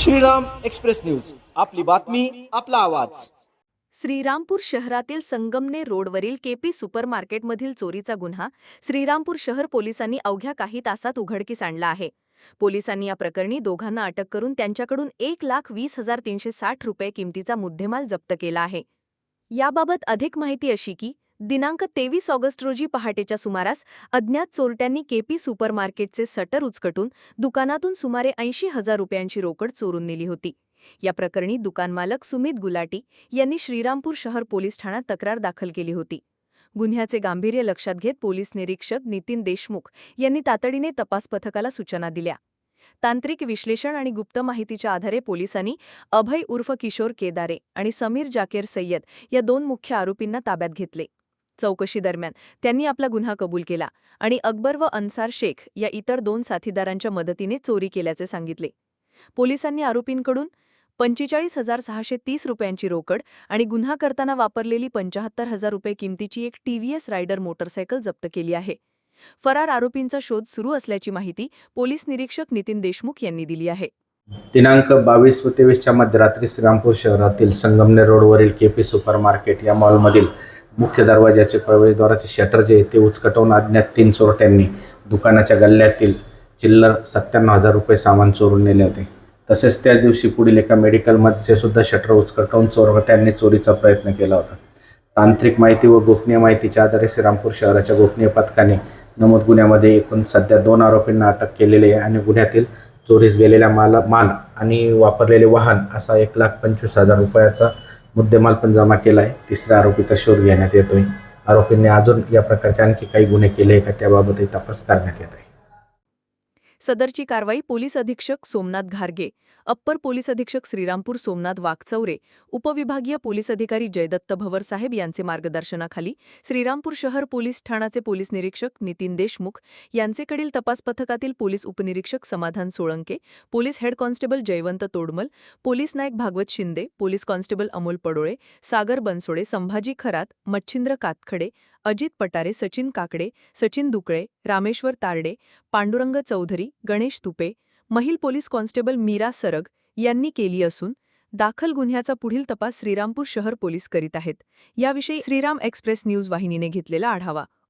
Shriram express news. आपली बातमी आपला आवाज. श्रीरामपूर शहरातील संगमने रोडवरील केपी सुपरमार्केटमधील चोरीचा गुन्हा श्रीरामपूर शहर पोलिसांनी अवघ्या काही तासात उघडकीस आणला आहे. पोलिसांनी या प्रकरणी दोघांना अटक करून त्यांच्याकडून एक लाख वीस हजार तीनशे साठ रुपये किमतीचा मुद्देमाल जप्त केला आहे. याबाबत अधिक माहिती अशी की दिनांक तेवीस ऑगस्ट रोजी पहाटेच्या सुमारास अज्ञात चोरट्यांनी केपी सुपरमार्केटचे सटर उचकटून दुकानातून सुमारे ऐंशी हजार रुपयांची रोकड चोरून नेली होती. या प्रकरणी दुकानमालक सुमित गुलाटी यांनी श्रीरामपूर शहर पोलीस ठाण्यात तक्रार दाखल केली होती. गुन्ह्याचे गांभीर्य लक्षात घेत पोलीस निरीक्षक नितीन देशमुख यांनी तातडीने तपास पथकाला सूचना दिल्या. तांत्रिक विश्लेषण आणि गुप्त माहितीच्या आधारे पोलिसांनी अभय उर्फ किशोर केदारे आणि समीर जाकेर सय्यद या दोन मुख्य आरोपींना ताब्यात घेतले. चौकशी दरम्यान त्यांनी आपला गुन्हा कबूल केला आणि अकबर व अन्सार शेख या इतर दोन साथीदारांच्या मदतीने चोरी केल्याचे सांगितले. पोलिसांनी आरोपींकडून पंचेचाळीस हजार सहाशे तीस रुपयांची रोकड आणि गुन्हा करताना वापरलेली पंचाहत्तर हजार रुपये किमतीची एक टीव्हीएस रायडर मोटरसायकल जप्त केली आहे. फरार आरोपींचा शोध सुरू असल्याची माहिती पोलीस निरीक्षक नितीन देशमुख यांनी दिली आहे. दिनांक बावीस व तेवीसच्या मध्यरात्री श्रीरामपूर शहरातील संगमनेर रोडवरील के पी सुपर मार्केट या मॉलमधील मुख्य दरवाजाचे प्रवेशद्वाराचे शटर जे आहे ते उचकटवून अज्ञात तीन चोरट्यांनी दुकानाच्या गल्ल्यातील चिल्लर सत्त्याण्णव हजार रुपये सामान चोरून नेले होते. तसेच त्याच दिवशी पुढील एका मेडिकलमध्ये सुद्धा शटर उचकटवून चोरट्यांनी चोरीचा प्रयत्न केला होता. तांत्रिक माहिती व गोपनीय माहितीच्या आधारे श्रीरामपूर शहराच्या गोपनीय पथकाने नमूद गुन्ह्यामध्ये एकूण सध्या दोन आरोपींना अटक केलेली आहे आणि गुन्ह्यातील चोरीस गेलेल्या माल माल आणि वापरलेले वाहन असा एक लाख पंचवीस हजार रुपयाचा मुद्देमाल पण जमा केला आहे तिसऱ्या आरोपीचा शोध घेण्यात येतोय. आरोपींनी अजून या प्रकारचे आणखी काही गुन्हे केले आहे का? त्याबाबतही तपास करण्यात येत आहे. सदरची कारवाई पोलीस अधीक्षक सोमनाथ घारगे अप्पर पोलीस अधीक्षक श्रीरामपूर सोमनाथ वाघचौरे उपविभागीय पोलीस अधिकारी जयदत्त भवर साहेब यांचे मार्गदर्शनाखाली श्रीरामपूर शहर पोलीस ठाण्याचे पोलीस निरीक्षक नितीन देशमुख यांचेकडील तपास पथकातील पोलीस उपनिरीक्षक Samadhan Solanke police head constable Jaywant Todmal police Naik Bhagwat Shinde police constable Amol Padole Sagar Bansode Sambhaji Kharat Machhindra Katkhade Ajit Patare Sachin Kakade Sachin Dukale Rameshwar Tarde Pandurang Chaudhari Ganesh Tupe महिल police constable Mira सरग यांनी केली असून दाखल गुन्ह्याचा पुढील तपास श्रीरामपूर शहर पोलीस करीत आहेत. याविषयी श्रीराम एक्सप्रेस न्यूज वाहिनीने घेतलेला आढावा.